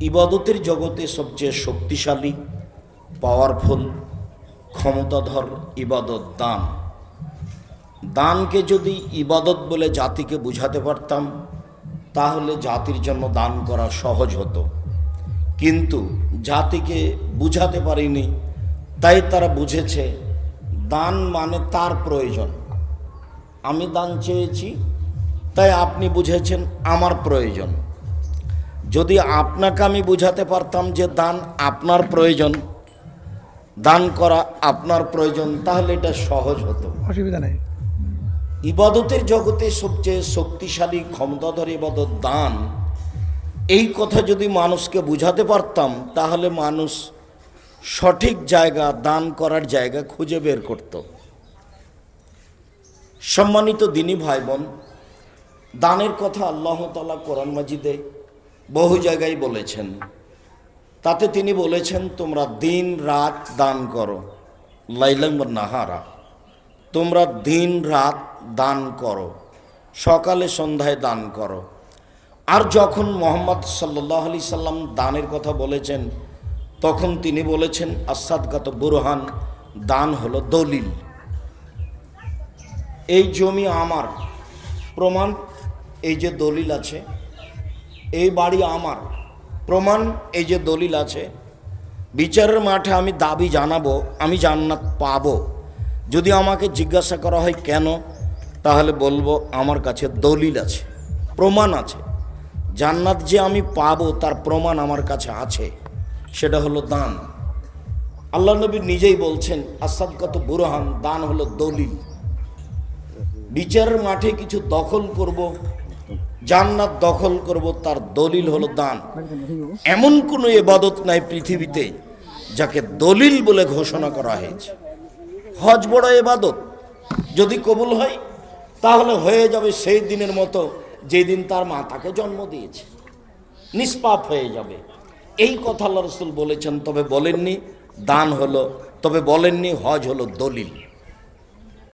ইবাদতের জগতে সবচেয়ে শক্তিশালী পাওয়ারফুল ক্ষমতাধর ইবাদত দান। দানকে যদি ইবাদত বলে জাতিকে বুঝাতে পারতাম, তাহলে জাতির জন্য দান করা সহজ হতো। কিন্তু জাতিকে বুঝাতে পারিনি, তাই তারা বুঝেছে, দান মানে তার প্রয়োজন। আমি দান চেয়েছি, তাই আপনি বুঝেছেন আমার প্রয়োজন। যদি আপনাকে আমি বুঝাতে পারতাম যে দান আপনার প্রয়োজন দান করা আপনার প্রয়োজন তাহলে এটা সহজ হতো। অসুবিধা নেই। ইবাদতের জগতে সবচেয়ে শক্তিশালী ক্ষমতাধর ইবাদত দান। এই কথা যদি মানুষকে বুঝাতে পারতাম তাহলে মানুষ সঠিক জায়গা দান করার জায়গা খুঁজে বের করত। সম্মানিত দিনী ভাই বোন দানের কথা আল্লাহ তালা কোরআন মাজিদে বহু জায়গায় বলেছেন। তাতে তিনি বলেছেন, তোমরা দিন রাত দান করো লাইলাম নাহারা। তোমরা দিন রাত দান করো, সকালে সন্ধ্যায় দান করো। আর যখন মোহাম্মদ সাল্লাহ আলি সাল্লাম দানের কথা বলেছেন, তখন তিনি বলেছেন আসাদগাত বুরহান, দান হলো দলিল। এই জমি আমার। প্রমাণ, এই যে দলিল আছে এই বাড়ি আমার। প্রমাণ এই যে দলিল আছে, বিচারের মাঠে আমি দাবি জানাব, আমি জান্নাত পাবো। যদি আমাকে জিজ্ঞাসা করা হয় কেন, তাহলে বলব আমার কাছে দলিল আছে, প্রমাণ আছে। জান্নাত যে আমি পাবো, তার প্রমাণ আমার কাছে আছে, সেটা হলো দান। আল্লাহ নবী নিজেই বলছেন আসাদ কত বুরহান, দান হলো দলিল। বিচারের মাঠে কিছু দখল করব জান্নাত দখল করব, তার দলিল হলো দান। এমন কোনো এবাদত নাই পৃথিবীতে যাকে দলিল বলে ঘোষণা করা হয়েছে। হজ বড় এবাদত যদি কবুল হয়, তাহলে হয়ে যাবে সেই দিনের মতো যেদিন তার মা তাকে জন্ম দিয়েছে। নিষ্পাপ হয়ে যাবে। এই কথা আল্লাহ রসুল বলেছেন, তবে বলেননি দান হলো, তবে বলেননি হজ হলো দলিল।